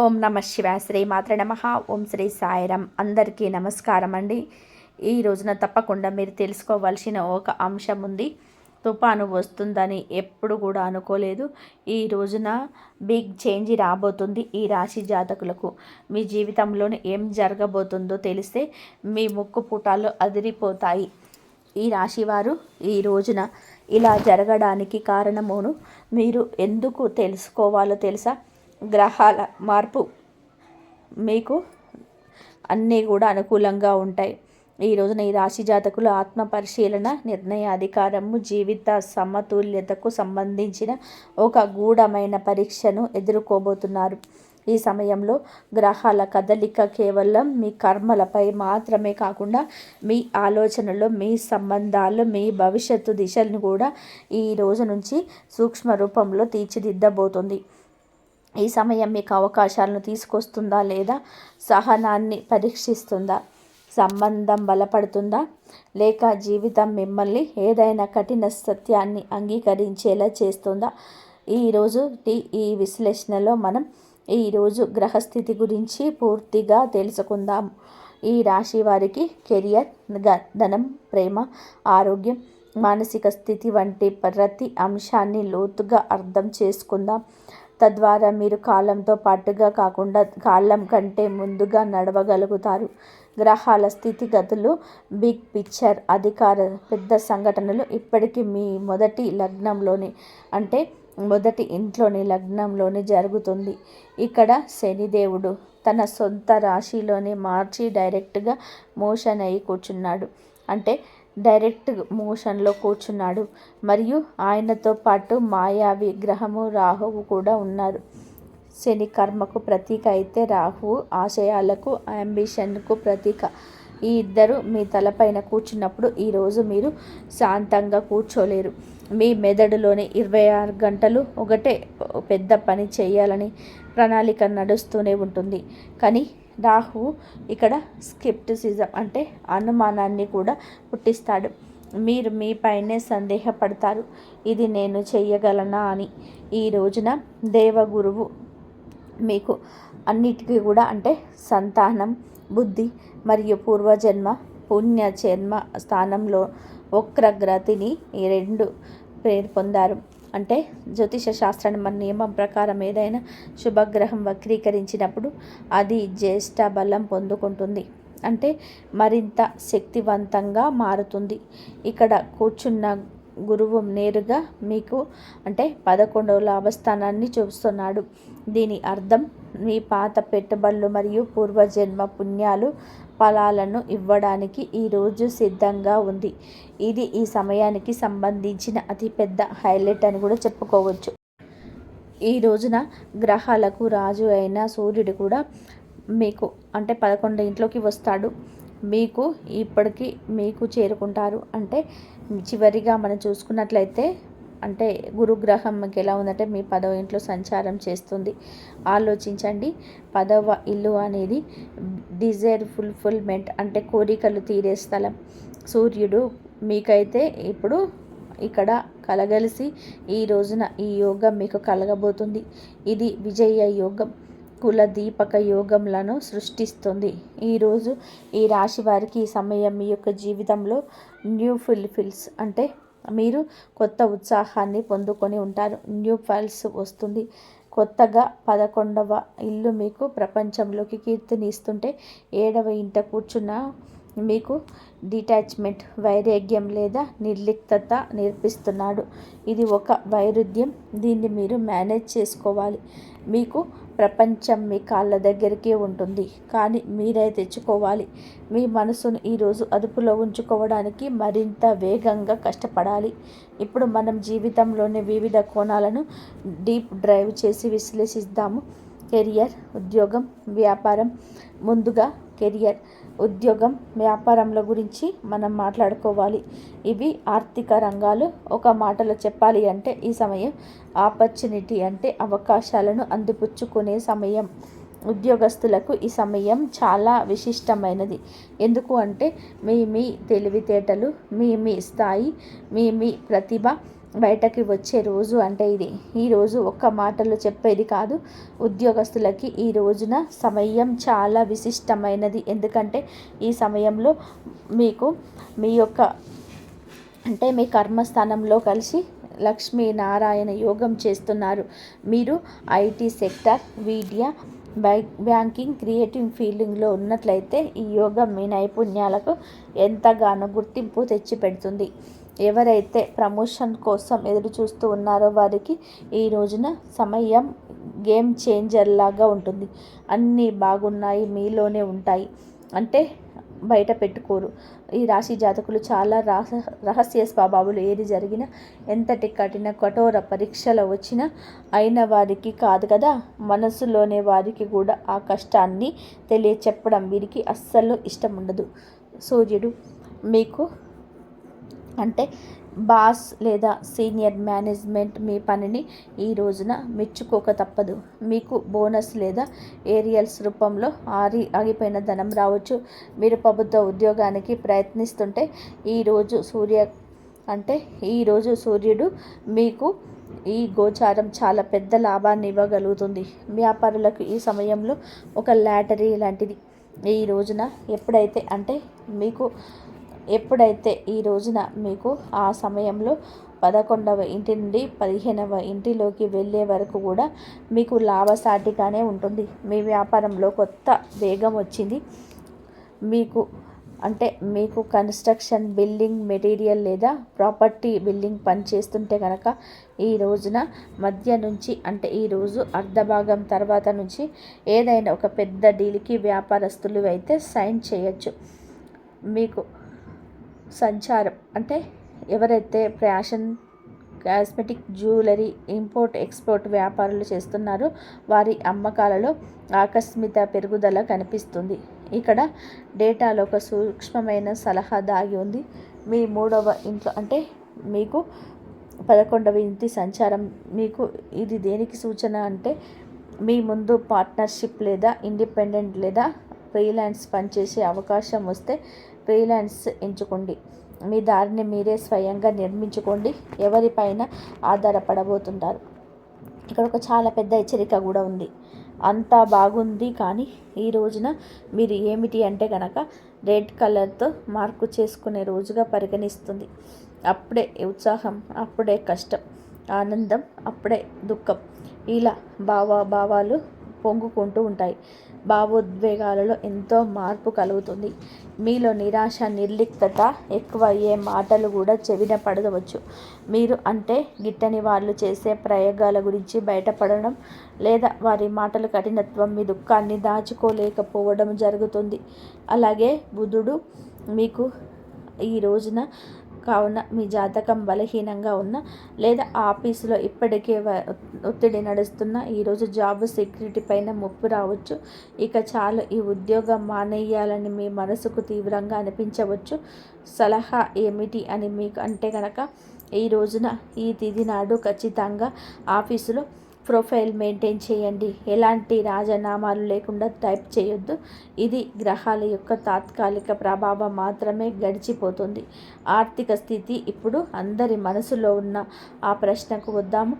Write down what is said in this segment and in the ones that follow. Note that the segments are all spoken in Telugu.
ఓం నమ శివ శ్రీ మాత్ర నమ. ఓం శ్రీ సాయిరం అందరికీ నమస్కారం అండి. ఈ రోజున తప్పకుండా మీరు తెలుసుకోవాల్సిన ఒక అంశం ఉంది. తుఫాను వస్తుందని ఎప్పుడు కూడా అనుకోలేదు. ఈ రోజున బిగ్ చేంజ్ రాబోతుంది ఈ రాశి జాతకులకు. మీ జీవితంలోనే ఏం జరగబోతుందో తెలిస్తే మీ ముక్కు పుటాలు అదిరిపోతాయి. ఈ రాశివారు ఈ రోజున ఇలా జరగడానికి కారణమును? మీరు ఎందుకు తెలుసుకోవాలో తెలుసా? గ్రహాల మార్పు మీకు అన్నీ కూడా అనుకూలంగా ఉంటాయి. ఈ రోజున ఈ రాశి జాతకులు ఆత్మ పరిశీలన నిర్ణయ అధికారము జీవిత సమతుల్యతకు సంబంధించిన ఒక గూఢమైన పరీక్షను ఎదుర్కోబోతున్నారు. ఈ సమయంలో గ్రహాల కదలిక కేవలం మీ కర్మలపై మాత్రమే కాకుండా మీ ఆలోచనలు మీ సంబంధాలు మీ భవిష్యత్తు దిశలను కూడా ఈ రోజు నుంచి సూక్ష్మ రూపంలో తీర్చిదిద్దబోతుంది. ఈ సమయం మీకు అవకాశాలను తీసుకొస్తుందా లేదా? సహనాన్ని పరీక్షిస్తుందా? సంబంధం బలపడుతుందా? లేక జీవితం మిమ్మల్ని ఏదైనా కఠిన సత్యాన్ని అంగీకరించేలా చేస్తుందా? ఈరోజు ఈ విశ్లేషణలో మనం ఈరోజు గ్రహస్థితి గురించి పూర్తిగా తెలుసుకుందాం. ఈ రాశి వారికి కెరియర్ ధనం ప్రేమ ఆరోగ్యం మానసిక స్థితి వంటి ప్రతి అంశాన్ని లోతుగా అర్థం చేసుకుందాం. తద్వారా మీరు కాలంతో పాటుగా కాకుండా కాలం కంటే ముందుగా నడవగలుగుతారు. గ్రహాల స్థితిగతులు బిగ్ పిక్చర్ అధికార పెద్ద సంఘటనలు ఇప్పటికీ మీ మొదటి లగ్నంలోని అంటే మొదటి ఇంట్లోని లగ్నంలోనే జరుగుతుంది. ఇక్కడ శనిదేవుడు తన సొంత రాశిలోనే మార్చి డైరెక్ట్గా మోషన్ అయి కూర్చున్నాడు. అంటే డైరెక్ట్ మోషన్లో కూర్చున్నాడు. మరియు ఆయనతో పాటు మాయావి గ్రహము రాహువు కూడా ఉన్నారు. శని కర్మకు ప్రతీక అయితే రాహువు ఆశయాలకు అంబిషన్కు ప్రతీక. ఈ ఇద్దరు మీ తలపైన కూర్చున్నప్పుడు ఈరోజు మీరు శాంతంగా కూర్చోలేరు. మీ మెదడులోని ఇరవై ఆరు గంటలు ఒకటే పెద్ద పని చేయాలని ప్రణాళిక నడుస్తూనే ఉంటుంది. కానీ రాహు ఇక్కడ స్కెప్టిసిజం అంటే అనుమానాన్ని కూడా పుట్టిస్తాడు. మీరు మీపైనే సందేహపడతారు. ఇది నేను చెయ్యగలనా అని. ఈ రోజున దేవగురువు మీకు అన్నిటికీ కూడా అంటే సంతానం బుద్ధి మరియు పూర్వజన్మ పుణ్య జన్మ స్థానంలో వక్రగ్రతిని ఈ రెండు పేరు పొందారు. అంటే జ్యోతిష శాస్త్రాన్ని మన నియమం ప్రకారం ఏదైనా శుభగ్రహం వక్రీకరించినప్పుడు అది జ్యేష్ఠ బలం పొందుకుంటుంది. అంటే మరింత శక్తివంతంగా మారుతుంది. ఇక్కడ కూర్చున్న గురువు నేరుగా మీకు అంటే పదకొండవ లాభస్థానాన్ని చూస్తున్నాడు. దీని అర్థం మీ పాత పెట్టుబడులు మరియు పూర్వజన్మ పుణ్యాలు ఫలాలను ఇవ్వడానికి ఈరోజు సిద్ధంగా ఉంది. ఇది ఈ సమయానికి సంబంధించిన అతిపెద్ద హైలైట్ అని కూడా చెప్పుకోవచ్చు. ఈ రోజున గ్రహాలకు రాజు అయిన సూర్యుడు కూడా మీకు అంటే పదకొండు ఇంట్లోకి వస్తాడు. మీకు ఇప్పటికీ మీకు చేరుకుంటారు. అంటే చివరిగా మనం చూసుకున్నట్లయితే అంటే గురుగ్రహంకి ఎలా ఉందంటే మీ పదవ ఇంట్లో సంచారం చేస్తుంది. ఆలోచించండి. పదవ ఇల్లు అనేది డిజైర్ ఫుల్ఫిల్మెంట్ అంటే కోరికలు తీరే స్థలం. సూర్యుడు మీకైతే ఇప్పుడు ఇక్కడ కలగలిసి ఈ రోజున ఈ యోగం మీకు కలగబోతుంది. ఇది విజయ యోగం. కుల దీపక యోగంలను సృష్టిస్తుంది. ఈరోజు ఈ రాశి వారికి ఈ సమయం మీ యొక్క జీవితంలో న్యూ ఫుల్ఫిల్స్ అంటే మీరు కొత్త ఉత్సాహాన్ని పొందుకొని ఉంటారు. న్యూ ఫైల్స్ వస్తుంది. కొత్తగా పదకొండవ ఇల్లు మీకు ప్రపంచంలోకి కీర్తిని ఇస్తుంటే ఏడవ ఇంట కూర్చున్న మీకు డిటాచ్మెంట్ వైరాగ్యం లేదా నిర్లిప్తత నేర్పిస్తున్నాడు. ఇది ఒక వైరుధ్యం. దీన్ని మీరు మేనేజ్ చేసుకోవాలి. మీకు ప్రపంచం మీ కాళ్ళ దగ్గరికే ఉంటుంది. కానీ మీరే తెచ్చుకోవాలి. మీ మనసును ఈరోజు అదుపులో ఉంచుకోవడానికి మరింత వేగంగా కష్టపడాలి. ఇప్పుడు మనం జీవితంలోని వివిధ కోణాలను డీప్ డ్రైవ్ చేసి విశ్లేషిద్దాము. కెరియర్ ఉద్యోగం వ్యాపారం ముందుగా కెరియర్. ఉద్యోగం వ్యాపారంల గురించి మనం మాట్లాడుకోవాలి. ఇవి ఆర్థిక రంగాలు. ఒక మాటలో చెప్పాలి అంటే ఈ సమయం ఆపర్చునిటీ అంటే అవకాశాలను అందిపుచ్చుకునే సమయం. ఉద్యోగస్తులకు ఈ సమయం చాలా విశిష్టమైనది. ఎందుకు అంటే మీ మీ తెలివితేటలు మీ మీ స్థాయి మీ మీ ప్రతిభ బయటకి వచ్చే రోజు అంటే ఇది. ఈరోజు ఒక్క మాటలో చెప్పేది కాదు. ఉద్యోగస్తులకి ఈ రోజున సమయం చాలా విశిష్టమైనది. ఎందుకంటే ఈ సమయంలో మీకు మీ యొక్క అంటే మీ కర్మస్థానంలో కలిసి లక్ష్మీనారాయణ యోగం చేస్తున్నారు. మీరు IT sector media banking creative ఫీల్డింగ్లో ఉన్నట్లయితే ఈ యోగం మీ నైపుణ్యాలకు ఎంతగానో గుర్తింపు తెచ్చిపెడుతుంది. ఎవరైతే ప్రమోషన్ కోసం ఎదురు చూస్తూ ఉన్నారో వారికి ఈ రోజున సమయం గేమ్ చేంజర్ లాగా ఉంటుంది. అన్నీ బాగున్నాయి మీలోనే ఉంటాయి. అంటే బయట పెట్టుకోరు. ఈ రాశి జాతకులు చాలా రహ రహస్య స్వభావాలు. ఏది జరిగినా ఎంతటి కఠిన కఠోర పరీక్షలు వచ్చినా అయిన వారికి కాదు కదా. మనసులోనే వారికి కూడా ఆ కష్టాన్ని తెలియచెప్పడం వీరికి అస్సలు ఇష్టం ఉండదు. సూర్యుడు మీకు అంటే బాస్ లేదా సీనియర్ మేనేజ్మెంట్ మీ పనిని ఈ రోజున మెచ్చుకోక తప్పదు. మీకు బోనస్ లేదా ఏరియల్స్ రూపంలో ఆరి ఆగిపోయిన ధనం రావచ్చు. మీరు ప్రభుత్వ ఉద్యోగానికి ప్రయత్నిస్తుంటే ఈరోజు సూర్య అంటే ఈరోజు సూర్యుడు మీకు ఈ గోచారం చాలా పెద్ద లాభాన్ని ఇవ్వగలుగుతుంది. వ్యాపారులకు ఈ సమయంలో ఒక లాటరీ లాంటిది. ఈ రోజున ఎప్పుడైతే అంటే మీకు ఎప్పుడైతే ఈ రోజున మీకు ఆ సమయంలో పదకొండవ ఇంటి నుండి పదిహేనవ ఇంటిలోకి వెళ్ళే వరకు కూడా మీకు లాభసాటిగానే ఉంటుంది. మీ వ్యాపారంలో కొత్త వేగం వచ్చింది. మీకు అంటే మీకు కన్స్ట్రక్షన్ బిల్డింగ్ మెటీరియల్ లేదా ప్రాపర్టీ బిల్డింగ్ పని చేస్తుంటే కనుక ఈ రోజున మధ్య నుంచి అంటే ఈరోజు అర్ధభాగం తర్వాత నుంచి ఏదైనా ఒక పెద్ద డీల్కి వ్యాపారస్తులు అయితే సైన్ చేయొచ్చు. మీకు సంచారం. అంటే ఎవరైతే fashion cosmetic jewellery import export వ్యాపారాలు చేస్తున్నారో వారి అమ్మకాలలో ఆకస్మిక పెరుగుదల కనిపిస్తుంది. ఇక్కడ డేటాలో ఒక సూక్ష్మమైన సలహా దాగి ఉంది. మీ మూడవ ఇంట్లో అంటే మీకు పదకొండవ ఇంటి సంచారం మీకు ఇది దేనికి సూచన అంటే మీ ముందు పార్ట్నర్షిప్ లేదా ఇండిపెండెంట్ లేదా ఫ్రీలాన్స్ పనిచేసే అవకాశం వస్తే ఫ్రీలాన్స్ ఎంచుకోండి. మీ దారిని మీరే స్వయంగా నిర్మించుకోండి. ఎవరిపైన ఆధారపడబోతుంటారు ఇక్కడ ఒక చాలా పెద్ద హెచ్చరిక కూడా ఉంది. అంతా బాగుంది కానీ ఈ రోజున మీరు ఏమిటి అంటే కనుక రెడ్ కలర్తో మార్కు చేసుకునే రోజుగా పరిగణిస్తుంది. అప్పుడే ఉత్సాహం అప్పుడే కష్టం ఆనందం అప్పుడే దుఃఖం ఇలా భావ భావాలు పొంగుకుంటూ ఉంటాయి. భావోద్వేగాలలో ఎంతో మార్పు కలుగుతుంది. మీలో నిరాశ నిర్లిప్తత ఎక్కువ అయ్యే మాటలు కూడా చెవిన పడవచ్చు. మీరు అంటే గిట్టని వాళ్ళు చేసే ప్రయోగాల గురించి బయటపడడం లేదా వారి మాటల కఠినత్వం మీ దుఃఖాన్ని దాచుకోలేకపోవడం జరుగుతుంది. అలాగే బుధుడు మీకు ఈ రోజున కావున మీ జాతకం బలహీనంగా ఉన్న లేదా ఆఫీసులో ఇప్పటికే ఒత్తిడి నడుస్తున్న ఈరోజు జాబ్ సెక్యూరిటీ పైన ముప్పు రావచ్చు. ఇక చాలు ఈ ఉద్యోగం మానేయాలని మీ మనసుకు తీవ్రంగా అనిపించవచ్చు. సలహా ఏమిటి అని మీకు అంటే కనుక ఈ రోజున ఈ తిథి నాడు ఖచ్చితంగా ఆఫీసులో ప్రొఫైల్ మెయింటైన్ చేయండి. ఎలాంటి రాజనామాలు లేకుండా టైప్ చేయొద్దు. ఇది గ్రహాల యొక్క తాత్కాలిక ప్రభావం మాత్రమే గడిచిపోతుంది. ఆర్థిక స్థితి ఇప్పుడు అందరి మనసులో ఉన్న ఆ ప్రశ్నకు వద్దాము.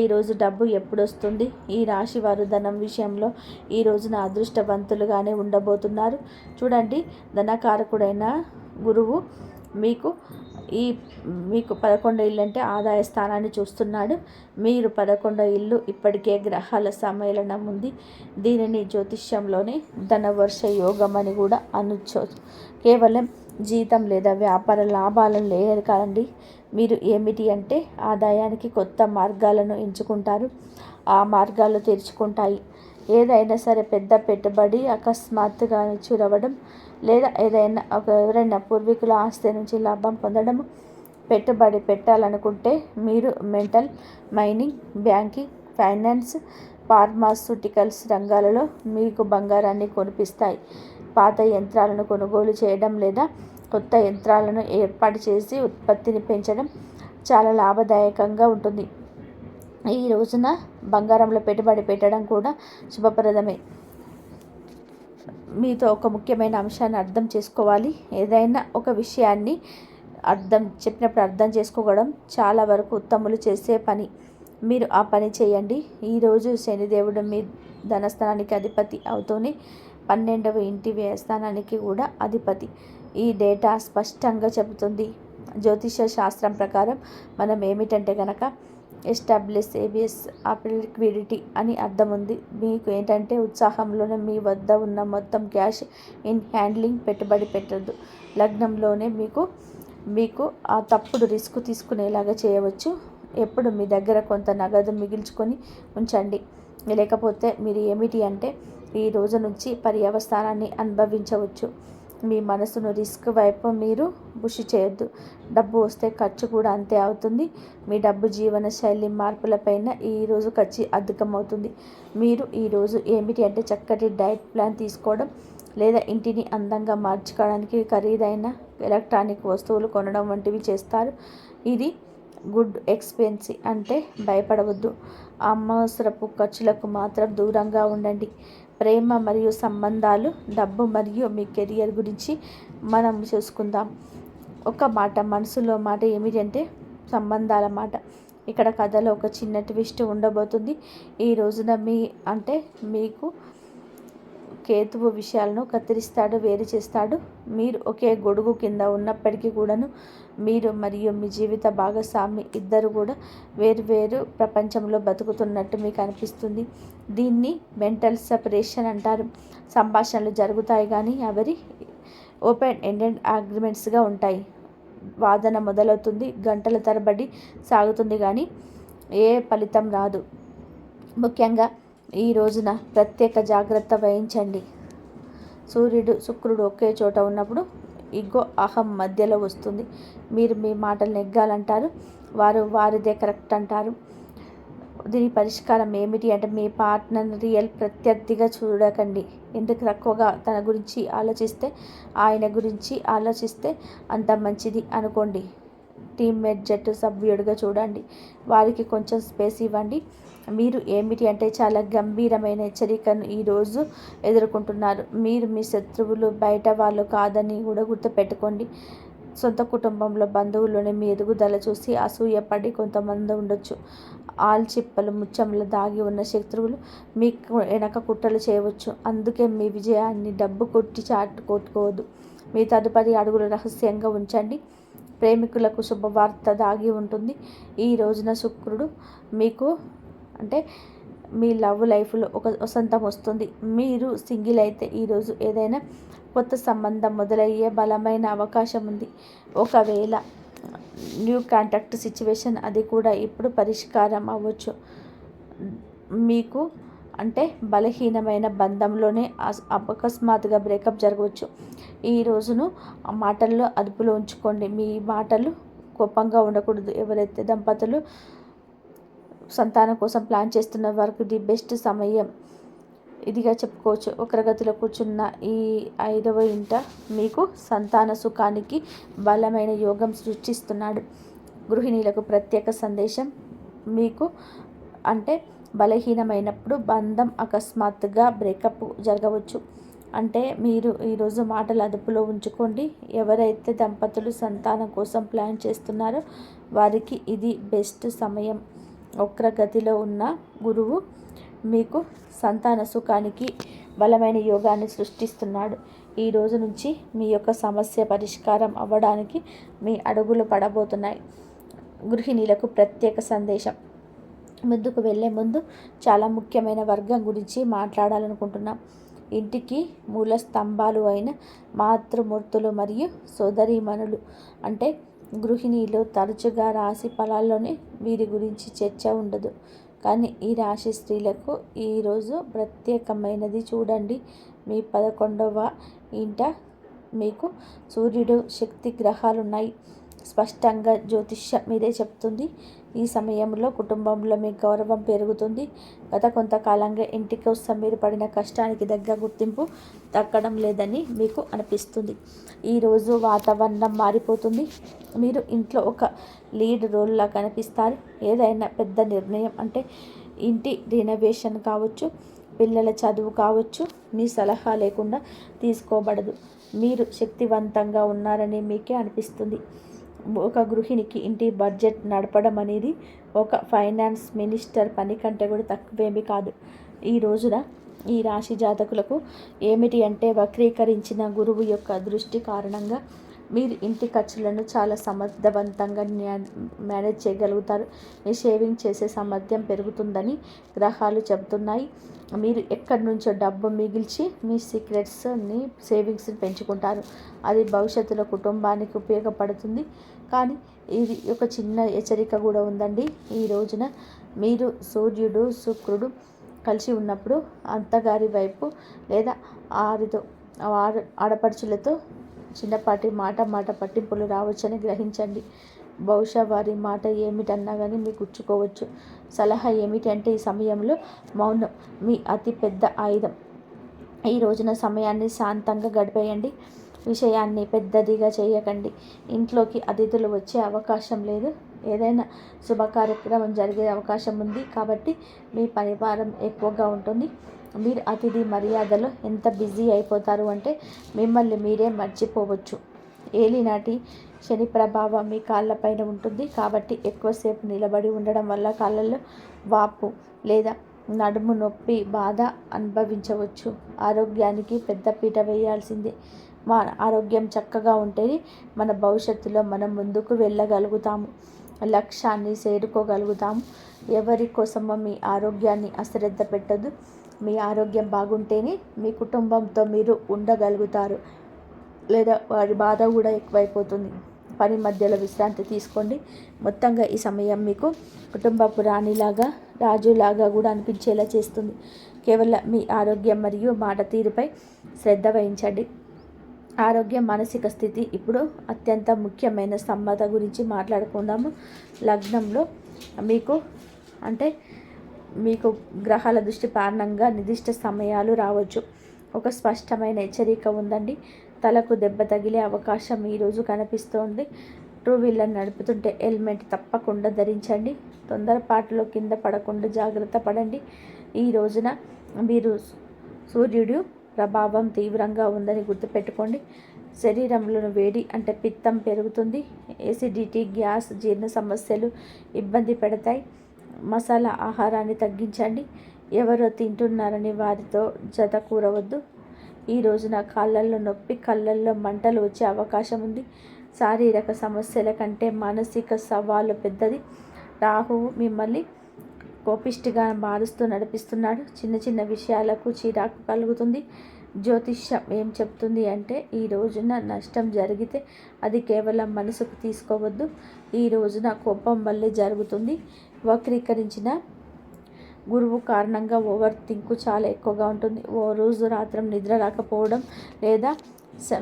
ఈరోజు డబ్బు ఎప్పుడు వస్తుంది ఈ రాశి వారు ధనం విషయంలో ఈ రోజున అదృష్టవంతులుగానే ఉండబోతున్నారు. చూడండి ధనకారకుడైన గురువు మీకు ఈ మీకు పదకొండో ఇల్లు అంటే ఆదాయ స్థానాన్ని చూస్తున్నాడు. మీరు పదకొండో ఇల్లు ఇప్పటికే గ్రహాల సమ్మేళనం ఉంది. దీనిని జ్యోతిష్యంలోనే ధనవర్ష యోగం అని కూడా అనుచో కేవలం జీతం లేదా వ్యాపార లాభాలను లేదు కాదండి. మీరు ఏమిటి అంటే ఆదాయానికి కొత్త మార్గాలను ఎంచుకుంటారు. ఆ మార్గాలు తెరుచుకుంటాయి. ఏదైనా సరే పెద్ద పెట్టుబడి అకస్మాత్తుగా చూరవడం లేదా ఏదైనా ఒక ఎవరైనా పూర్వీకుల ఆస్తి నుంచి లాభం పొందడం పెట్టుబడి పెట్టాలనుకుంటే మీరు metal mining banking finance pharmaceuticals రంగాలలో మీకు బంగారాన్ని కొనిపిస్తాయి. పాత యంత్రాలను కొనుగోలు చేయడం లేదా కొత్త యంత్రాలను ఏర్పాటు చేసి ఉత్పత్తిని పెంచడం చాలా లాభదాయకంగా ఉంటుంది. ఈ రోజున బంగారంలో పెట్టుబడి పెట్టడం కూడా శుభప్రదమే. మీతో ఒక ముఖ్యమైన అంశాన్ని అర్థం చేసుకోవాలి. ఏదైనా ఒక విషయాన్ని అర్థం చెప్పినప్పుడు అర్థం చేసుకోవడం చాలా వరకు ఉత్తములు చేసే పని. మీరు ఆ పని చేయండి. ఈరోజు శనిదేవుడు మీ ధనస్థానానికి అధిపతి అవుతూనే పన్నెండవ ఇంటి వ్యయస్థానానికి కూడా అధిపతి. ఈ డేటా స్పష్టంగా చెబుతుంది. జ్యోతిష శాస్త్రం ప్రకారం మనం ఏమిటంటే కనుక ఎస్టాబ్లిష్ ఏబిఎస్ లిక్విడిటీ అని అర్థం ఉంది మీకు ఏంటంటే ఉత్సాహంలోనే మీ వద్ద ఉన్న మొత్తం క్యాష్ ఇన్ హ్యాండ్లింగ్ పెట్టుబడి పెట్టద్దు. లగ్నంలోనే మీకు మీకు ఆ తప్పుడు రిస్క్ తీసుకునేలాగా చేయవచ్చు. ఎప్పుడు మీ దగ్గర కొంత నగదు మిగిల్చుకొని ఉంచండి. లేకపోతే మీరు ఏమిటి అంటే ఈ రోజు నుంచి పర్యవస్థానాన్ని అనుభవించవచ్చు. మీ మనసును రిస్క్ వైపు మీరు బుషి చేయొద్దు. డబ్బు వస్తే ఖర్చు కూడా అంతే అవుతుంది. మీ డబ్బు జీవన శైలి మార్పులపైన ఈరోజు ఖర్చు అధికమవుతుంది. మీరు ఈరోజు ఏమిటి అంటే చక్కటి డైట్ ప్లాన్ తీసుకోవడం లేదా ఇంటిని అందంగా మార్చుకోవడానికి ఖరీదైన ఎలక్ట్రానిక్ వస్తువులు కొనడం వంటివి చేస్తారు. ఇది గుడ్ ఎక్స్పెన్సీ అంటే భయపడవద్దు. అమ్మవసరపు ఖర్చులకు మాత్రం దూరంగా ఉండండి. ప్రేమ మరియు సంబంధాలు డబ్బు మరియు మీ కెరియర్ గురించి మనం చూసుకుందాం. ఒక మాట మనసులో మాట ఏమిటంటే సంబంధాల మాట. ఇక్కడ కథలో ఒక చిన్న ట్విస్ట్ ఉండబోతుంది. ఈ రోజున మీ అంటే మీకు కేతువు విషయాలను కత్తిరిస్తాడు వేరు చేస్తాడు. మీరు ఒకే గొడుగు కింద ఉన్నప్పటికీ కూడాను మీరు మరియు మీ జీవిత భాగస్వామి ఇద్దరు కూడా వేరు వేరు ప్రపంచంలో బతుకుతున్నట్టు మీకు అనిపిస్తుంది. దీన్ని మెంటల్ సపరేషన్ అంటారు. సంభాషణలు జరుగుతాయి కానీ అవి ఓపెన్ ఎండెడ్ అగ్రిమెంట్స్గా ఉంటాయి. వాదన మొదలవుతుంది గంటల తరబడి సాగుతుంది కానీ ఏ ఫలితం రాదు. ముఖ్యంగా ఈ రోజున ప్రత్యేక జాగ్రత్త వహించండి. సూర్యుడు శుక్రుడు ఒకే చోట ఉన్నప్పుడు ఇగో అహం మధ్యలో వస్తుంది. మీరు మీ మాటలు నెగ్గాలంటారు వారు వారిదే కరెక్ట్ అంటారు. దీని పరిష్కారం ఏమిటి అంటే మీ పార్ట్నర్ రియల్ ప్రత్యర్థిగా చూడకండి. ఎందుకు తక్కువగా తన గురించి ఆలోచిస్తే ఆయన గురించి ఆలోచిస్తే అంత మంచిది అనుకోండి. టీమ్మేట్ జట్టు సభ్యుడిగా చూడండి. వారికి కొంచెం స్పేస్ ఇవ్వండి. మీరు ఏమిటి అంటే చాలా గంభీరమైన హెచ్చరికను ఈరోజు ఎదుర్కొంటున్నారు. మీరు మీ శత్రువులు బయట వాళ్ళు కాదని కూడా గుర్తుపెట్టుకోండి. సొంత కుటుంబంలో బంధువుల్లోనే మీ ఎదుగుదల చూసి అసూయపడి కొంతమంది ఉండొచ్చు. ఆల్చిప్పలు ముచ్చంలో దాగి ఉన్న శత్రువులు మీకు వెనక కుట్రలు చేయవచ్చు. అందుకే మీ విజయాన్ని డబ్బు కొట్టి చాటుకోవద్దు మీ తదుపరి అడుగులు రహస్యంగా ఉంచండి. ప్రేమికులకు శుభవార్త దాగి ఉంటుంది. ఈ రోజున శుక్రుడు మీకు అంటే మీ లవ్ లైఫ్లో ఒక వసంతం వస్తుంది. మీరు సింగిల్ అయితే ఈరోజు ఏదైనా కొత్త సంబంధం మొదలయ్యే బలమైన అవకాశం ఉంది. ఒకవేళ న్యూ కాంటాక్ట్ సిచ్యువేషన్ అది కూడా ఇప్పుడు పరిష్కారం అవ్వచ్చు. మీకు అంటే బలహీనమైన బంధంలోనే అకస్మాత్తుగా బ్రేకప్ జరగవచ్చు. ఈ రోజును మాటల్లో అదుపులో ఉంచుకోండి. మీ మాటలు కోపంగా ఉండకూడదు. ఎవరైతే దంపతులు సంతానం కోసం ప్లాన్ చేస్తున్న వారికి ది బెస్ట్ సమయం. ఇదిగా చెప్పుకోవచ్చు. ఒకరగతిలో కూర్చున్న ఈ ఐదవ ఇంట మీకు సంతాన సుఖానికి బలమైన యోగం సృష్టిస్తున్నాడు. గృహిణీలకు ప్రత్యేక సందేశం మీకు అంటే బలహీనమైనప్పుడు బంధం అకస్మాత్తుగా బ్రేకప్ జరగవచ్చు. అంటే మీరు ఈరోజు మాటలు అదుపులో ఉంచుకోండి. ఎవరైతే దంపతులు సంతానం కోసం ప్లాన్ చేస్తున్నారో వారికి ఇది బెస్ట్ సమయం. వక్రగతిలో ఉన్న గురువు మీకు సంతాన సుఖానికి బలమైన యోగాన్ని సృష్టిస్తున్నాడు. ఈ రోజు నుంచి మీ యొక్క సమస్య పరిష్కారం అవ్వడానికి మీ అడుగులు పడబోతున్నాయి. గృహిణీలకు ప్రత్యేక సందేశం. ముందుకు వెళ్ళే ముందు చాలా ముఖ్యమైన వర్గం గురించి మాట్లాడాలనుకుంటున్నాం. ఇంటికి మూల స్తంభాలు అయిన మాతృమూర్తులు మరియు సోదరీమణులు అంటే గృహిణీలు తరచుగా రాశి ఫలాల్లోనే వీరి గురించి చర్చ ఉండదు. కానీ ఈ రాశి స్త్రీలకు ఈరోజు ప్రత్యేకమైనది చూడండి. మీ పదకొండవ ఇంట మీకు సూర్యుడు శక్తి గ్రహాలు ఉన్నాయి స్పష్టంగా జ్యోతిష్యం మీదే చెప్తుంది. ఈ సమయంలో కుటుంబంలో మీ గౌరవం పెరుగుతుంది. గత కొంతకాలంగా ఇంటి కోసం మీరు పడిన కష్టానికి దగ్గర గుర్తింపు దక్కడం లేదని మీకు అనిపిస్తుంది. ఈరోజు వాతావరణం మారిపోతుంది. మీరు ఇంట్లో ఒక లీడ్ రోల్లా కనిపిస్తారు. ఏదైనా పెద్ద నిర్ణయం అంటే ఇంటి రినోవేషన్ కావచ్చు పిల్లల చదువు కావచ్చు మీ సలహా లేకుండా తీసుకోబడదు. మీరు శక్తివంతంగా ఉన్నారని మీకే అనిపిస్తుంది. ఒక గృహిణికి ఇంటి బడ్జెట్ నడపడం అనేది ఒక ఫైనాన్స్ మినిస్టర్ పని కంటే కూడా తక్కువేమీ కాదు. ఈ రోజున ఈ రాశి జాతకులకు ఏమిటి అంటే వక్రీకరించిన గురువు యొక్క దృష్టి కారణంగా మీరు ఇంటి ఖర్చులను చాలా సమర్థవంతంగా మేనేజ్ చేయగలుగుతారు. మీ షేవింగ్ చేసే సామర్థ్యం పెరుగుతుందని గ్రహాలు చెబుతున్నాయి. మీరు ఎక్కడి నుంచో డబ్బు మిగిల్చి మీ సీక్రెట్స్ని సేవింగ్స్ని పెంచుకుంటారు. అది భవిష్యత్తులో కుటుంబానికి ఉపయోగపడుతుంది. కానీ ఇది ఒక చిన్న హెచ్చరిక కూడా ఉందండి. ఈ రోజున మీరు సూర్యుడు శుక్రుడు కలిసి ఉన్నప్పుడు అంతగారి వైపు లేదా ఆరితో ఆడపడుచులతో చిన్నపాటి మాట మాట పట్టింపులు రావచ్చని గ్రహించండి. బహుశా వారి మాట ఏమిటన్నా కానీ మీకు గుచ్చుకోవచ్చు. సలహా ఏమిటంటే ఈ సమయంలో మౌనం మీ అతి పెద్ద ఆయుధం. ఈ రోజున సమయాన్ని శాంతంగా గడిపేయండి. విషయాన్ని పెద్దదిగా చేయకండి. ఇంట్లోకి అతిథులు వచ్చే అవకాశం లేదు. ఏదైనా శుభ కార్యక్రమం జరిగే అవకాశం ఉంది కాబట్టి మీ పరివారం ఎక్కువగా ఉంటుంది. మీరు అతిథి మర్యాదలో ఎంత బిజీ అయిపోతారు అంటే మిమ్మల్ని మీరే మర్చిపోవచ్చు. ఏలినాటి శని ప్రభావం మీ కాళ్ళపైన ఉంటుంది కాబట్టి ఎక్కువసేపు నిలబడి ఉండడం వల్ల కాళ్ళల్లో వాపు లేదా నడుము నొప్పి బాధ అనుభవించవచ్చు. ఆరోగ్యానికి పెద్ద పీట వేయాల్సిందే. మా ఆరోగ్యం చక్కగా ఉంటేనే మన భవిష్యత్తులో మనం ముందుకు వెళ్ళగలుగుతాము. లక్ష్యాన్ని చేరుకోగలుగుతాము. ఎవరి కోసమో మీ ఆరోగ్యాన్ని అశ్రద్ధ పెట్టదు మీ ఆరోగ్యం బాగుంటేనే మీ కుటుంబంతో మీరు ఉండగలుగుతారు. లేదా వారి బాధ కూడా ఎక్కువైపోతుంది. పని మధ్యలో విశ్రాంతి తీసుకోండి. మొత్తంగా ఈ సమయం మీకు కుటుంబపు రాణిలాగా రాజులాగా కూడా అనిపించేలా చేస్తుంది. కేవలం మీ ఆరోగ్యం మరియు మాట తీరుపై శ్రద్ధ వహించండి. ఆరోగ్య మానసిక స్థితి ఇప్పుడు అత్యంత ముఖ్యమైన సమ్మత గురించి మాట్లాడుకుందాము. లగ్నంలో మీకు అంటే మీకు గ్రహాల దృష్టి కారణంగా నిర్దిష్ట సమయాలు రావచ్చు. ఒక స్పష్టమైన హెచ్చరిక ఉందండి. తలకు దెబ్బ తగిలే అవకాశం ఈరోజు కనిపిస్తోంది. టూ వీలర్ నడుపుతుంటే హెల్మెట్ తప్పకుండా ధరించండి. తొందరపాటులో కింద పడకుండా జాగ్రత్త పడండి. ఈ రోజున మీరు సూర్యుడు ప్రభావం తీవ్రంగా ఉందని గుర్తుపెట్టుకోండి. శరీరంలో వేడి అంటే పిత్తం పెరుగుతుంది. ఏసిడిటీ గ్యాస్ జీర్ణ సమస్యలు ఇబ్బంది పెడతాయి. మసాలా ఆహారాన్ని తగ్గించండి. ఎవరో తింటున్నారని వారితో జత కూరవద్దు. ఈ రోజున కాళ్ళల్లో నొప్పి కళ్ళల్లో మంటలు వచ్చే అవకాశం ఉంది. శారీరక సమస్యల కంటే మానసిక సవాలు పెద్దది. రాహువు మిమ్మల్ని కోపిష్టిగా మారుస్తూ నడిపిస్తున్నాడు. చిన్న చిన్న విషయాలకు చిరాకు కలుగుతుంది. జ్యోతిష్యం ఏం చెప్తుంది అంటే ఈ రోజున నష్టం జరిగితే అది కేవలం మనసుకు తీసుకోవద్దు. ఈ రోజున కోపం వల్లే జరుగుతుంది. వక్రీకరించిన గురువు కారణంగా ఓవర్ థింక్ చాలా ఎక్కువగా ఉంటుంది. ఓ రోజు రాత్రం నిద్ర రాకపోవడం లేదా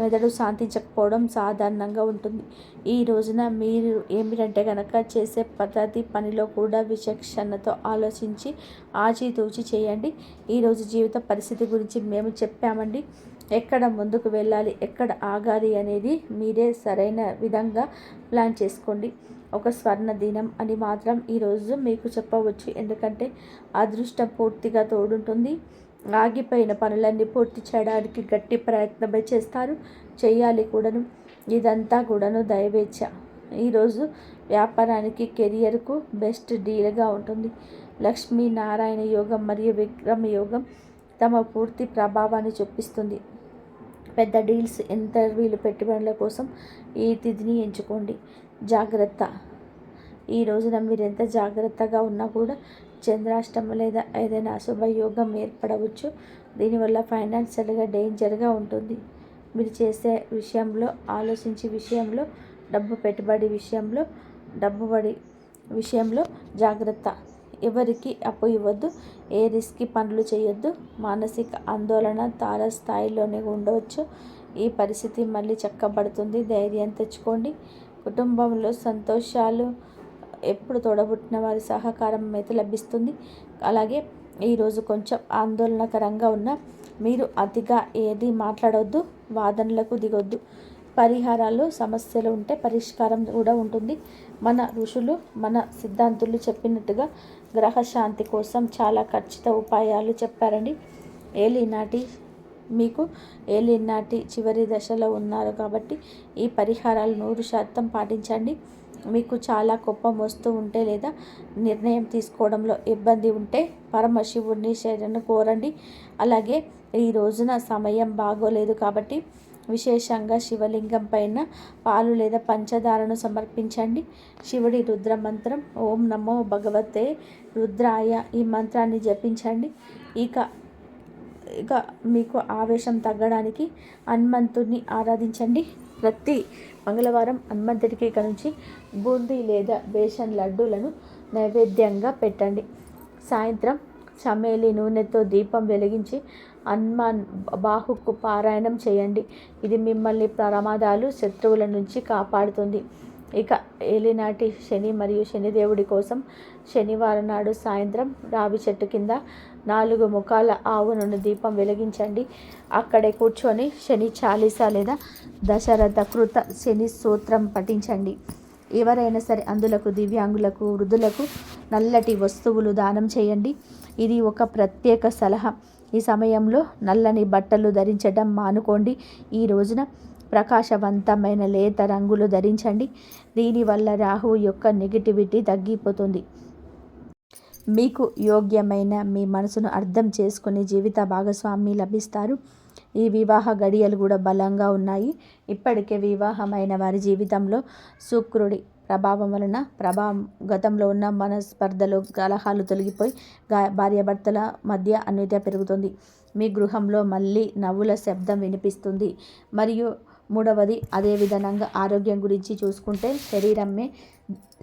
మెదడు శాంతించకపోవడం సాధారణంగా ఉంటుంది. ఈ రోజున మీరు ఏమిటంటే కనుక చేసే ప్రతి పనిలో కూడా విచక్షణతో ఆలోచించి ఆచితూచి చేయండి. ఈరోజు జీవిత పరిస్థితి గురించి మేము చెప్పామండి. ఎక్కడ ముందుకు వెళ్ళాలి ఎక్కడ ఆగాలి అనేది మీరే సరైన విధంగా ప్లాన్ చేసుకోండి. ఒక స్వర్ణ దినం అని మాత్రం ఈరోజు మీకు చెప్పవచ్చు. ఎందుకంటే అదృష్టం పూర్తిగా తోడుంటుంది. ఆగిపోయిన పనులన్నీ పూర్తి చేయడానికి గట్టి ప్రయత్నమే చేస్తారు. చేయాలి కూడాను. ఇదంతా కూడాను దయవేచ్ఛ ఈరోజు వ్యాపారానికి కెరియర్కు బెస్ట్ డీల్గా ఉంటుంది. లక్ష్మీనారాయణ యోగం మరియు విక్రమ యోగం తమ పూర్తి ప్రభావాన్ని చూపిస్తుంది. పెద్ద డీల్స్ ఇంటర్వ్యూలు పెట్టుబడుల కోసం ఈ తిథిని ఎంచుకోండి. జాగ్రత్త. ఈ రోజున మీరు ఎంత జాగ్రత్తగా ఉన్నా కూడా చంద్రాష్టమ లేదా ఏదైనా అశుభయోగం ఏర్పడవచ్చు. దీనివల్ల ఫైనాన్షియల్గా డేంజర్గా ఉంటుంది. మీరు చేసే విషయంలో ఆలోచించే విషయంలో డబ్బు పెట్టుబడి విషయంలో డబ్బుబడి విషయంలో జాగ్రత్త. ఎవరికి అప్పు ఇవ్వద్దు ఏ రిస్క్ పనులు చేయొద్దు మానసిక ఆందోళన తార స్థాయిలోనే ఉండవచ్చు. ఈ పరిస్థితి మళ్ళీ చక్కబడుతుంది. ధైర్యం తెచ్చుకోండి. కుటుంబంలో సంతోషాలు ఎప్పుడు తోడబుట్టిన వారి సహకారం అయితే లభిస్తుంది. అలాగే ఈరోజు కొంచెం ఆందోళనకరంగా ఉన్న మీరు అతిగా ఏది మాట్లాడవద్దు వాదనలకు దిగొద్దు. పరిహారాలు సమస్యలు ఉంటే పరిష్కారం కూడా ఉంటుంది. మన ఋషులు మన సిద్ధాంతులు చెప్పినట్టుగా గ్రహశాంతి కోసం చాలా ఖచ్చిత ఉపాయాలు చెప్పారండి. ఏలినాటి మీకు ఏలినాటి చివరి దశలో ఉన్నారు కాబట్టి ఈ పరిహారాలు నూరు శాతం పాటించండి. మీకు చాలా కోపం వస్తూ ఉంటే లేదా నిర్ణయం తీసుకోవడంలో ఇబ్బంది ఉంటే పరమశివుడిని శరణు కోరండి. అలాగే ఈ రోజున సమయం బాగోలేదు కాబట్టి విశేషంగా శివలింగం పైన పాలు లేదా పంచదారను సమర్పించండి. శివుడి రుద్ర మంత్రం ఓం నమో భగవతే రుద్రాయ ఈ మంత్రాన్ని జపించండి. ఇక ఇక మీకు ఆవేశం తగ్గడానికి హనుమంతుడిని ఆరాధించండి. ప్రతి మంగళవారం హనుమంతుడికి ఇక్కడ నుంచి బూందీ లేదా బేసన్ లడ్డూలను నైవేద్యంగా పెట్టండి. సాయంత్రం చమేలి నూనెతో దీపం వెలిగించి హనుమాన్ బాహుకు పారాయణం చేయండి. ఇది మిమ్మల్ని ప్రమాదాలు శత్రువుల నుంచి కాపాడుతుంది. ఇక ఏలినాటి శని మరియు శనిదేవుడి కోసం శనివారం నాడు సాయంత్రం రావి చెట్టు కింద నాలుగు ముఖాల ఆవు నుండి దీపం వెలిగించండి. అక్కడే కూర్చొని శని చాలీసా లేదా దశరథ కృత శని సూత్రం పఠించండి. ఎవరైనా సరే అందులకు దివ్యాంగులకు వృద్ధులకు నల్లటి వస్తువులు దానం చేయండి. ఇది ఒక ప్రత్యేక సలహా. ఈ సమయంలో నల్లని బట్టలు ధరించడం మానుకోండి. ఈ రోజున ప్రకాశవంతమైన లేత రంగులు ధరించండి. దీనివల్ల రాహువు యొక్క నెగిటివిటీ తగ్గిపోతుంది. మీకు యోగ్యమైన మీ మనసును అర్థం చేసుకుని జీవిత భాగస్వామి లభిస్తారు. ఈ వివాహ గడియలు కూడా బలంగా ఉన్నాయి. ఇప్పటికే వివాహమైన వారి జీవితంలో శుక్రుడి ప్రభావం వలన ప్రభావం గతంలో ఉన్న మనస్పర్ధలు కలహాలు తొలగిపోయి భార్యాభర్తల మధ్య అన్యత పెరుగుతుంది. మీ గృహంలో మళ్ళీ నవ్వుల శబ్దం వినిపిస్తుంది. మరియు మూడవది అదే విధంగా ఆరోగ్యం గురించి చూసుకుంటే శరీరమే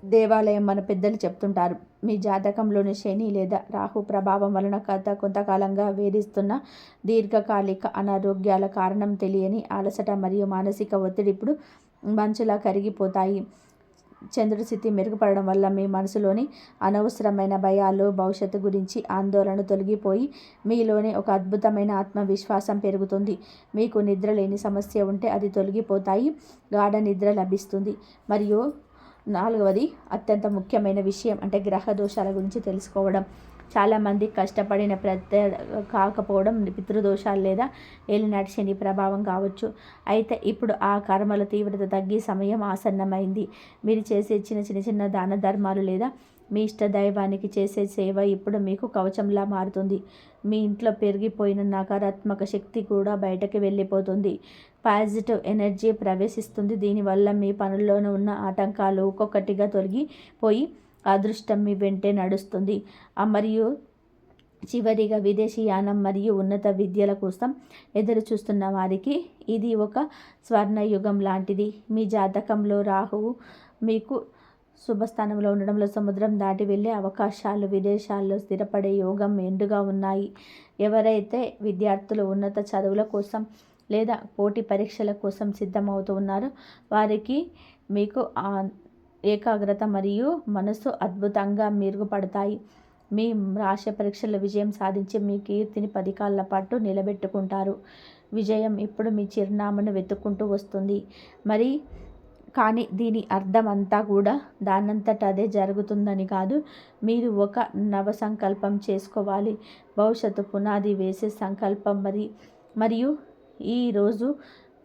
దేవాలయం మన పెద్దలు చెప్తుంటారు. మీ జాతకంలోని శని లేదా రాహు ప్రభావం వలన కథ కొంతకాలంగా వేధిస్తున్న దీర్ఘకాలిక అనారోగ్యాల కారణం తెలియని అలసట మరియు మానసిక ఒత్తిడి ఇప్పుడు మంచులా కరిగిపోతాయి. చంద్రుడి స్థితి మెరుగుపడడం వల్ల మీ మనసులోని అనవసరమైన భయాలు భవిష్యత్తు గురించి ఆందోళన తొలగిపోయి మీలోనే ఒక అద్భుతమైన ఆత్మవిశ్వాసం పెరుగుతుంది. మీకు నిద్ర లేని సమస్య ఉంటే అది తొలగిపోతాయి. గాఢ నిద్ర లభిస్తుంది. మరియు నాలుగవది అత్యంత ముఖ్యమైన విషయం అంటే గ్రహ దోషాల గురించి తెలుసుకోవడం. చాలామంది కష్టపడిన ప్రత్య కాకపోవడం పితృదోషాలు లేదా ఏలినాటి శని ప్రభావం కావచ్చు. అయితే ఇప్పుడు ఆ కర్మల తీవ్రత తగ్గి సమయం ఆసన్నమైంది. మీరు చేసే చిన్న చిన్న చిన్న దాన ధర్మాలు లేదా మీ ఇష్ట దైవానికి చేసే సేవ ఇప్పుడు మీకు కవచంలా మారుతుంది. మీ ఇంట్లో పెరిగిపోయిన నకారాత్మక శక్తి కూడా బయటకు వెళ్ళిపోతుంది. పాజిటివ్ ఎనర్జీ ప్రవేశిస్తుంది. దీనివల్ల మీ పనుల్లోనూ ఉన్న ఆటంకాలు ఒక్కొక్కటిగా తొలగిపోయి అదృష్టం మీ వెంటే నడుస్తుంది. మరియు చివరిగా విదేశీయానం మరియు ఉన్నత విద్యల కోసం ఎదురు చూస్తున్న వారికి ఇది ఒక స్వర్ణయుగం లాంటిది. మీ జాతకంలో రాహువు మీకు శుభస్థానంలో ఉండడంలో సముద్రం దాటి వెళ్ళే అవకాశాలు విదేశాల్లో స్థిరపడే యోగం ఎండుగా ఉన్నాయి. ఎవరైతే విద్యార్థులు ఉన్నత చదువుల కోసం లేదా పోటీ పరీక్షల కోసం సిద్ధమవుతూ ఉన్నారో వారికి మీకు ఏకాగ్రత మరియు మనసు అద్భుతంగా మెరుగుపడతాయి. మీ రాశ పరీక్షల విజయం సాధించి మీ కీర్తిని పది కాళ్ళ పాటు నిలబెట్టుకుంటారు. విజయం ఇప్పుడు మీ చిరునామాను వెతుక్కుంటూ వస్తుంది. మరి కానీ దీని అర్థం అంతా కూడా దానంతట అదే జరుగుతుందని కాదు. మీరు ఒక నవ సంకల్పం చేసుకోవాలి. భవిష్యత్తు పునాది వేసే సంకల్పం మరి మరియు ఈరోజు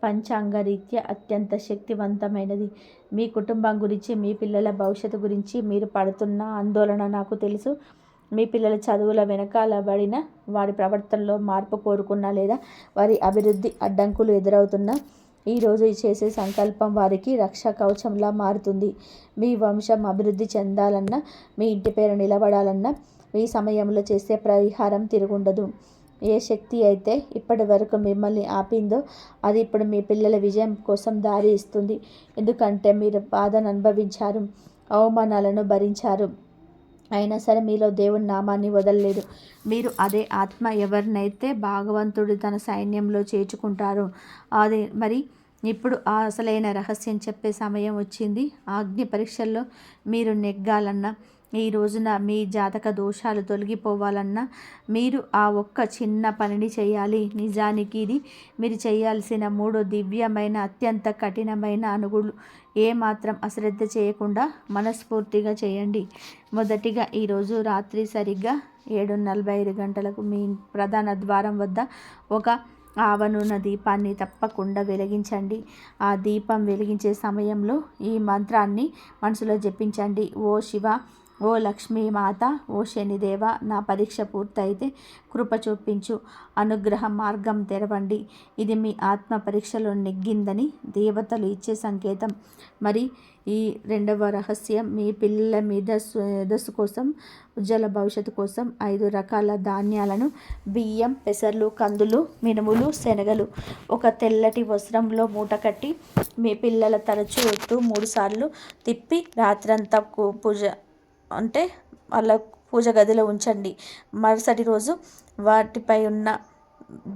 పంచాంగరీత్యా అత్యంత శక్తివంతమైనది. మీ కుటుంబం గురించి మీ పిల్లల భవిష్యత్తు గురించి మీరు పడుతున్న ఆందోళన నాకు తెలుసు. మీ పిల్లల చదువుల వెనకాల పడిన వారి ప్రవర్తనలో మార్పు కోరుకున్నా లేదా వారి అభివృద్ధి అడ్డంకులు ఎదురవుతున్నా ఈరోజు చేసే సంకల్పం వారికి రక్ష కవచంలా మారుతుంది. మీ వంశం అభివృద్ధి చెందాలన్నా మీ ఇంటి పేరు నిలబడాలన్నా ఈ సమయంలో చేసే పరిహారం తిరుగుండదు. ఏ శక్తి అయితే ఇప్పటి వరకు మిమ్మల్ని ఆపిందో అది ఇప్పుడు మీ పిల్లల విజయం కోసం దారి ఇస్తుంది. ఎందుకంటే మీరు బాధను అనుభవించారు అవమానాలను భరించారు. అయినా సరే మీలో దేవుని నామాన్ని వదలలేదు. మీరు అదే ఆత్మ ఎవరినైతే భాగవంతుడు తన సైన్యంలో చేర్చుకుంటారో అదే మరి ఇప్పుడు ఆ అసలైన రహస్యం చెప్పే సమయం వచ్చింది. ఆజ్ఞ పరీక్షల్లో మీరు నెగ్గాలన్నా ఈ రోజున మీ జాతక దోషాలు తొలగిపోవాలన్నా మీరు ఆ ఒక్క చిన్న పనిని చేయాలి. నిజానికి ఇది మీరు చేయాల్సిన మూడు దివ్యమైన అత్యంత కఠినమైన అనుగులు ఏమాత్రం అశ్రద్ధ చేయకుండా మనస్ఫూర్తిగా చేయండి. మొదటిగా ఈరోజు రాత్రి సరిగ్గా ఏడు నలభై ఐదు గంటలకు మీ ప్రధాన ద్వారం వద్ద ఒక ఆవనూన దీపాన్ని తప్పకుండా వెలిగించండి. ఆ దీపం వెలిగించే సమయంలో ఈ మంత్రాన్ని మనసులో జపించండి. ఓ శివ ఓ లక్ష్మీమాత ఓ శనిదేవ నా పరీక్ష పూర్తయితే కృప చూపించు అనుగ్రహ మార్గం తెరవండి. ఇది మీ ఆత్మ పరీక్షలో నెగ్గిందని దేవతలు ఇచ్చే సంకేతం. మరి ఈ రెండవ రహస్యం మీ పిల్లల మీద దశ కోసం ఉజ్వల భవిష్యత్తు కోసం ఐదు రకాల ధాన్యాలను బియ్యం పెసర్లు కందులు మినుములు శనగలు. ఒక తెల్లటి వస్త్రంలో మూట కట్టి మీ పిల్లల తరచు ఎత్తు మూడుసార్లు తిప్పి రాత్రంతా పూజ అంటే వాళ్ళ పూజ గదిలో ఉంచండి. మరుసటి రోజు వాటిపై ఉన్న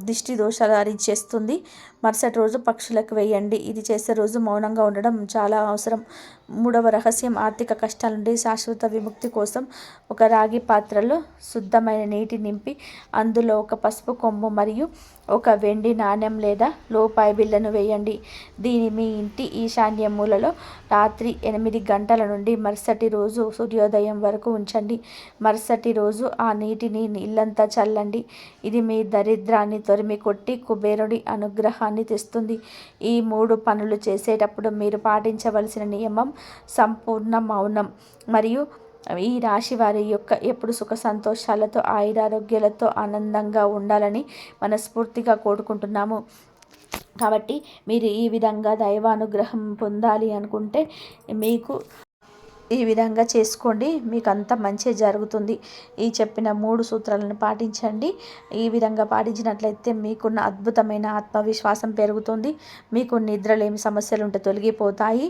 దిష్టి దోషాలు అరిచేస్తుంది మరుసటి రోజు పక్షులకు వేయండి. ఇది చేసే రోజు మౌనంగా ఉండడం చాలా అవసరం. మూడవ రహస్యం ఆర్థిక కష్టాల నుండి శాశ్వత విముక్తి కోసం ఒక రాగి పాత్రలో శుద్ధమైన నీటి నింపి అందులో ఒక పసుపు కొమ్ము మరియు ఒక వెండి నాణ్యం లేదా లోపాయి బిళ్ళను వేయండి. దీని మీ ఇంటి ఈశాన్య మూలలో రాత్రి ఎనిమిది గంటల నుండి మరుసటి రోజు సూర్యోదయం వరకు ఉంచండి. మరుసటి రోజు ఆ నీటిని ఇల్లంతా చల్లండి. ఇది మీ దరిద్రాన్ని తొరిమి కొట్టి కుబేరుడి అనుగ్రహాన్ని తెస్తుంది. ఈ మూడు పనులు చేసేటప్పుడు మీరు పాటించవలసిన నియమం సంపూర్ణ మౌనం. మరియు ఈ రాశి వారి యొక్క ఎప్పుడు సుఖ సంతోషాలతో ఆయురారోగ్యాలతో ఆనందంగా ఉండాలని మనస్ఫూర్తిగా కోరుకుంటున్నాము. కాబట్టి మీరు ఈ విధంగా దైవానుగ్రహం పొందాలి అనుకుంటే మీకు ఈ విధంగా చేసుకోండి. మీకు అంత మంచి జరుగుతుంది. ఈ చెప్పిన మూడు సూత్రాలను పాటించండి. ఈ విధంగా పాటించినట్లయితే మీకున్న అద్భుతమైన ఆత్మవిశ్వాసం పెరుగుతుంది. మీకు నిద్రలేమి సమస్యలు ఉంటే తొలగిపోతాయి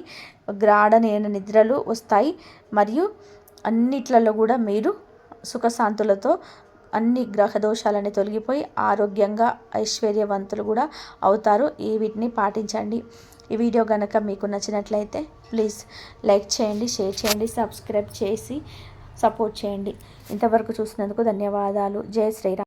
గ్రాడనైన నిద్రలు వస్తాయి. మరియు అన్నిట్లలో కూడా మీరు సుఖశాంతులతో అన్ని గ్రహ దోషాలని తొలగిపోయి ఆరోగ్యంగా ఐశ్వర్యవంతులు కూడా అవుతారు. ఈ వీటిని పాటించండి. ఈ వీడియో కనుక మీకు నచ్చినట్లయితే ప్లీజ్ లైక్ చేయండి షేర్ చేయండి సబ్స్క్రైబ్ చేసి సపోర్ట్ చేయండి. ఇంతవరకు చూసినందుకు ధన్యవాదాలు. జై శ్రీరామ్.